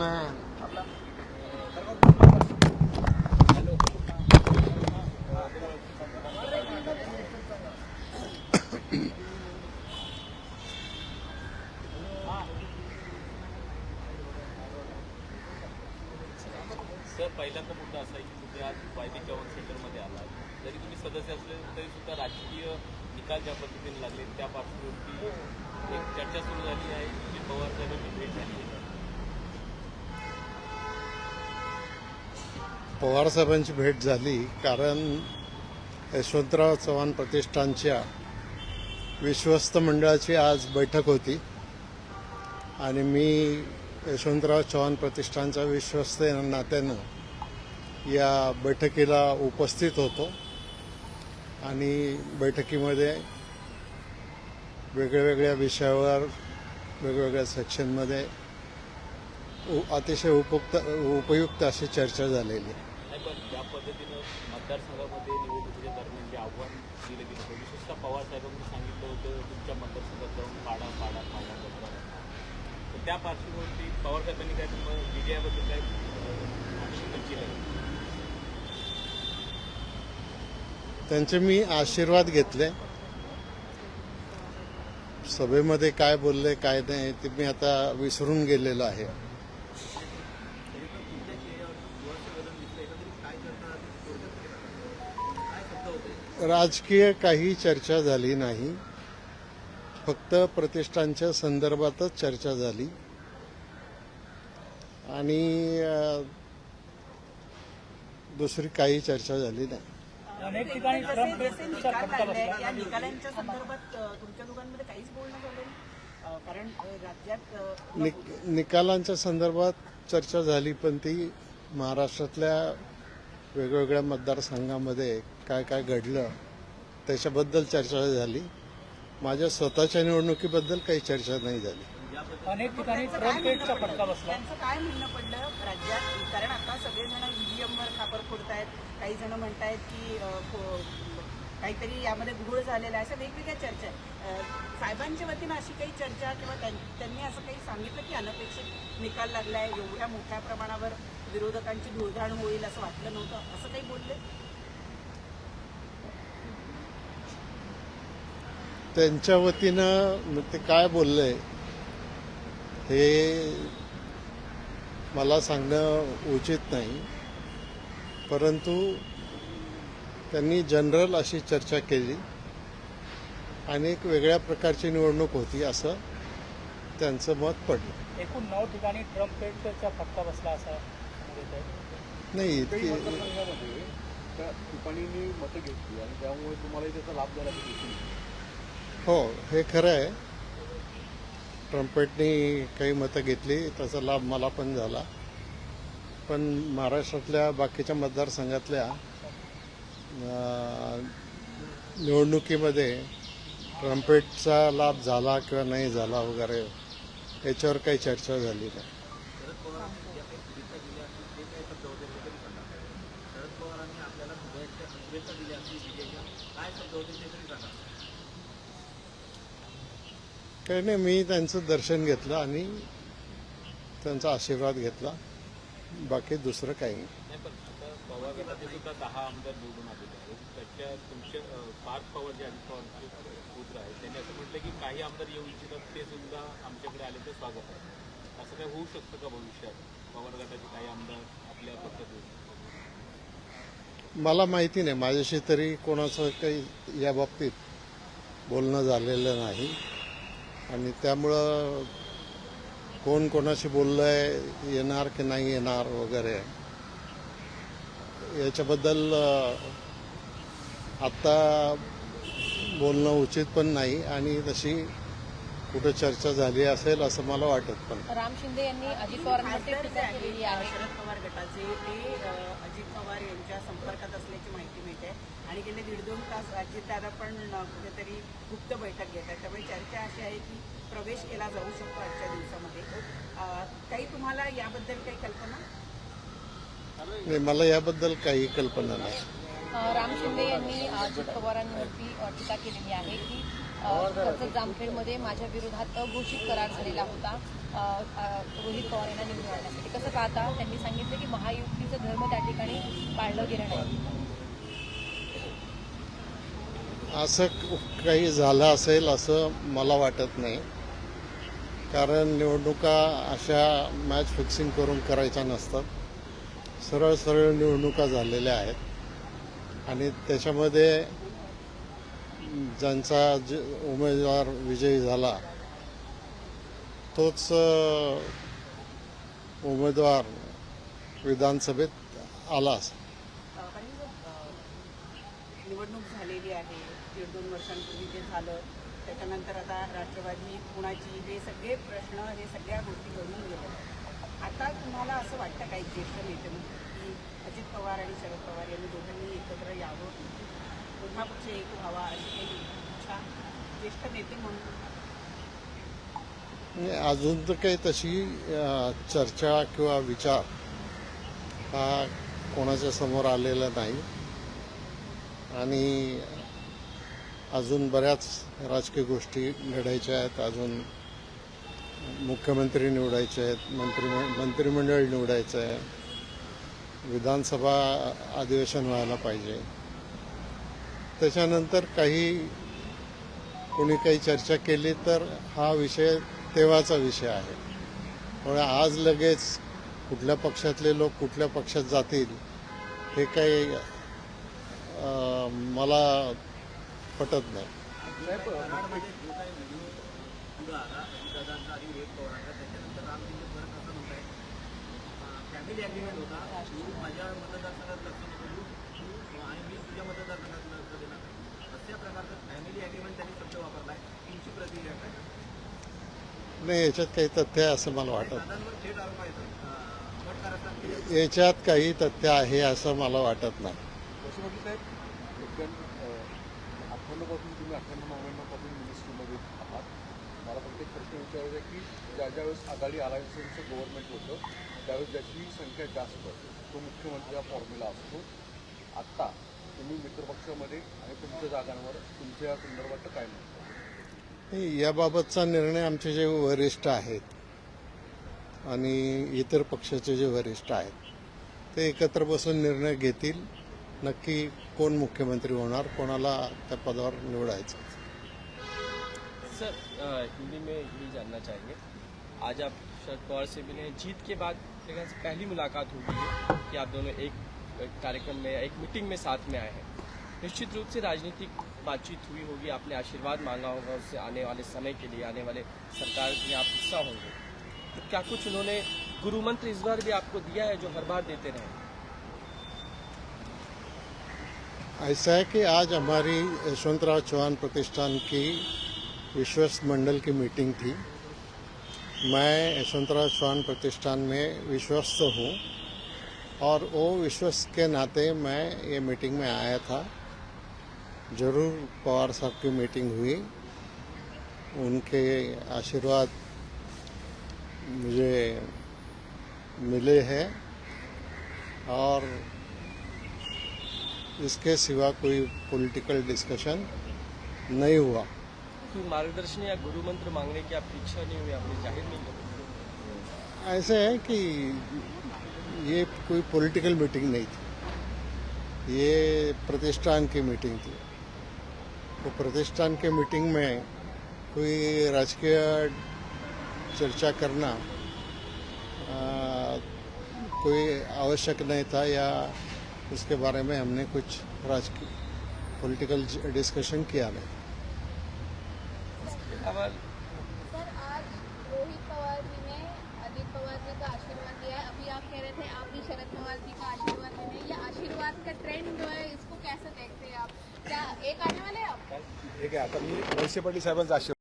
ना सर पहिल्यांदा मुद्दा असा आहे की तुम्ही आज आला जरी तुम्ही सदस्य असले, तरी सुद्धा राजकीय निकाल ज्या पद्धतीने लागले, त्या एक चर्चा सुरू झाली आहे. की पवार भेट झाली पवार साहेबांची भेट झाली कारण यशवंतराव चव्हाण प्रतिष्ठानच्या विश्वस्त मंडळाची आज बैठक होती. आणि मी यशवंतराव चव्हाण प्रतिष्ठानच्या विश्वस्त नात्यानं या बैठकीला उपस्थित होतो. आणि बैठकीमध्ये वेगळ्या वेगळ्या विषयावर वेगवेगळ्या सेक्शनमध्ये उ- अतिशय उपयुक्त उपयुक्त अशी चर्चा झालेली आहे. पद्धतीनं मतदारसंघामध्ये निवडणुकीच्या दरम्यान जे आव्हान दिलं गेलं होतं विशेषतः पवार साहेबांनी सांगितलं होतं तुमच्या मतदारसंघात जाऊन पाडा पाडा पाडा तर त्या पार्श्वभूमीवरती पवार साहेबांनी काय तुम्हाला विजयाबद्दल काय अं, केलं आहे? त्यांचे मी आशीर्वाद घेतले. सभेमध्ये काय बोलले काय नाही ते मी आता विसरून गेलेलो आहे. राजकीय काही चर्चा झाली नाही. फक्त प्रतिष्ठानच्या संदर्भातच चर्चा झाली. आणि दुसरी काही चर्चा झाली नाही. अनेक ठिकाणी ट्रम्प जसे भेटचा निकाल फटका लागले बसला या निकालांच्या संदर्भात अ, तुमच्या दोघांमध्ये काहीच बोलणं झालं नाही? अ, कारण अ, राज्यात अ, निक निकालांच्या संदर्भात चर्चा झाली पण ती महाराष्ट्रातल्या वेगवेगळ्या मतदारसंघामध्ये काय काय घडलं त्याच्याबद्दल चर्चा झाली. माझ्या स्वतःच्या निवडणुकीबद्दल काही चर्चा नाही झाली. अनेक ठिकाणी त्यांचं काय म्हणणं फटका पडलं? बसला. त्यांचं काय म्हणणं पडलं राज्यात? कारण आता सगळेजण ईव्हीएमवर खापर फोडतायत. काही जण म्हणतायत की अ, को- काहीतरी यामध्ये घोळ झालेला आहे. अशा वेगवेगळ्या चर्चा आहेत. अ, साहेबांच्या वतीनं अशी काही चर्चा किंवा त्यां- त्यांनी असं काही सांगितलं की अनपेक्षित निकाल लागलाय एवढ्या मोठ्या प्रमाणावर विरोधकांची धुळधाण होईल असं वाटलं नव्हतं? असं काही बोलले? त्यांच्या वतीनं ते काय बोलले हे मला सांगणं उचित नाही परंतु त्यांनी जनरल अशी चर्चा केली आणि एक वेगळ्या प्रकारची निवडणूक होती असं त्यांचं मत पडलं एकूण नऊ ठिकाणी ट्रम्प फटका बसला असा. नाही त्या ठिकाणींनी मतं घेतली आणि त्यामुळे तुम्हालाही त्याचा लाभ झाला. हो हे खरं आहे. ट्रम्पेटनी काही मतं घेतली त्याचा लाभ मला पण झाला. पण महाराष्ट्रातल्या बाकीच्या मतदारसंघातल्या निवडणुकीमध्ये ट्रम्पेटचा लाभ झाला किंवा नाही झाला वगैरे याच्यावर काही चर्चा झाली नाही. काही नाही मी त्यांचं दर्शन घेतलं आणि त्यांचा आशीर्वाद घेतला. बाकी दुसरं काही नाही. नाही पण आता पवार गटाचे सुद्धा दहा आमदार निवडून आलेले आहेत. त्याच्या तुमचे अं, पार्थ पवार जे अजित पवारचे पुत्र आहेत त्यांनी असं म्हटलं की काही आमदार येऊ इच्छितात ते सुद्धा आमच्याकडे आले तर स्वागत आहे. असं काय होऊ शकतं का भविष्यात? पवार गटाचे काही आमदार आपल्या पद्धत येऊ मला माहिती नाही. माझ्याशी तरी कोणाचं काही या बाबतीत बोलणं झालेलं नाही. आणि त्यामुळं कोण कोणाशी बोललंय येणार की नाही येणार वगैरे याच्याबद्दल आत्ता बोलणं उचित पण नाही. आणि तशी कुठं चर्चा झाली असेल असं मला वाटत पण. राम शिंदे यांनी अजित पवारांवरती टीका केलेली आहे? शरद पवार गटाचे ते अजित पवार यांच्या संपर्कात असल्याची माहिती मिळते आणि गेले दीड दोन तास अजितदादा पण कुठेतरी गुप्त बैठक घेत आहेत. त्यामुळे चर्चा अशी आहे की प्रवेश केला जाऊ शकतो आजच्या दिवसामध्ये. काही तुम्हाला याबद्दल काही कल्पना? नाही मला याबद्दल काही कल्पना नाही. राम शिंदे यांनी अजित पवारांवरती टीका केलेली आहे की कर्जत जामखेडमध्ये माझ्या विरोधात अघोषित करार झालेला होता. रोहित पवार यांना निवडून आणण्यासाठी. कसं पाहता त्यांनी सांगितलं की महायुतीचं धर्म त्या ठिकाणी पाळलं गेलं नाही. असं काही झालं असेल असं मला वाटत नाही. कारण निवडणुका अशा मॅच फिक्सिंग करून करायच्या नसतात. सरळ सरळ निवडणुका झालेल्या आहेत. आणि त्याच्यामध्ये ज्यांचा जे उमेदवार विजयी झाला तोच उमेदवार विधानसभेत आला असेल. निवडणूक झालेली आहे. दीड दोन वर्षांपूर्वी जे झालं त्याच्यानंतर आता राष्ट्रवादी कुणाची हे सगळे प्रश्न हे सगळ्या गोष्टी घडून गेल्या. आता तुम्हाला असं वाटतं काही ज्येष्ठ नेते म्हणून की अजित पवार आणि शरद पवार यांनी दोघांनी एकत्र यावं? पुन्हा एक व्हावा अशी काही इच्छा ज्येष्ठ नेते म्हणून. अजून तर काही तशी चर्चा किंवा विचार हा कोणाच्या समोर आलेला नाही. आणि अजून बऱ्याच राजकीय गोष्टी घडायच्या आहेत. अजून मुख्यमंत्री निवडायचे आहेत मंत्री मंत्रिमंडळ निवडायचं आहे. विधानसभा अधिवेशन व्हायला पाहिजे. त्याच्यानंतर काही कोणी काही चर्चा केली तर हा विषय तेव्हाचा विषय आहे. त्यामुळे आज लगेच कुठल्या पक्षातले लोक कुठल्या पक्षात जातील हे काही मला पटत नाही. फॅमिली आणि मी तुझ्या मतदारसंघात लक्ष देणार नाही. अशा प्रकारचं फॅमिली अग्रीमेंट त्यांनी शब्द वापरलाय. तुमची प्रतिक्रिया काय? नाही याच्यात काही तथ्य आहे असं मला वाटत. थेट आरोप आहे. याच्यात काही तथ्य आहे असं मला वाटत नाही. अठ्ठ्याण्णवपासून तुम्ही अठ्ठ्याण्णव नव्याण्णवपासून मिनिस्ट्रीमध्ये आहात. मला फक्त एक प्रश्न विचारायचा आहे की ज्या ज्यावेळेस आघाडी अलायन्सचं गव्हर्नमेंट होतं त्यावेळेस ज्याची संख्या जास्त तो मुख्यमंत्री हा फॉर्म्युला असतो. आत्ता तुम्ही मित्रपक्षामध्ये आणि तुमच्या जागांवर तुमच्या संदर्भात काय म्हणतो? याबाबतचा निर्णय आमचे जे वरिष्ठ आहेत आणि इतर पक्षाचे जे वरिष्ठ आहेत ते एकत्र बसून निर्णय घेतील. नक्की कोण मुख्यमंत्री होणार कोणाला त्या पदावर निवडायचं सर हिंदी में यही जानना चाहेंगे। आज आप शरद पवार से मिले हैं। जीत के बाद पहली मुलाकात हुई है कि आप दोनों एक कार्यक्रम में, एक मीटिंग में साथ में आए हैं। निश्चित रूप से राजनीतिक बातचीत हुई होगी, आपने आशीर्वाद मांगा होगा उससे आने वाले समय के लिए, आने वाले सरकार के आप हिस्सा होंगे। तो क्या कुछ उन्होंने गुरु मंत्र इस बार भी आपको दिया है जो हर बार देते रहे? ऐसा है कि आज हमारी यशवंतराव चौहान प्रतिष्ठान की विश्वस्त मंडल की मीटिंग थी। मैं यशवंतराव चौहान प्रतिष्ठान में विश्वस्त हूँ। और वो विश्वस्त के नाते मैं ये मीटिंग में आया था। ज़रूर पवार साहब की मीटिंग हुई। उनके आशीर्वाद मुझे मिले हैं और इसके सिवा कोई पॉलिटिकल डिस्कशन नहीं हुआ। कोई मार्गदर्शन या गुरु मंत्र मांगने की आपकी इच्छा नहीं हुई? आपने ज़ाहिर नहीं ऐसे है कि ये कोई पॉलिटिकल मीटिंग नहीं थी। ये प्रतिष्ठान की मीटिंग थी। तो प्रतिष्ठान के मीटिंग में कोई राजकीय चर्चा करना आ, कोई आवश्यक नहीं था या उसके बारे में हमने कुछ राजकीय पॉलिटिकल डिस्कशन किया नहीं। ट्रेंड जो है इसको कैसे देखते हैं आप? क्या एक आने वाले हैं आप? ठीक है आता मी वळसे पाटील साहेबांचा आशीर्वाद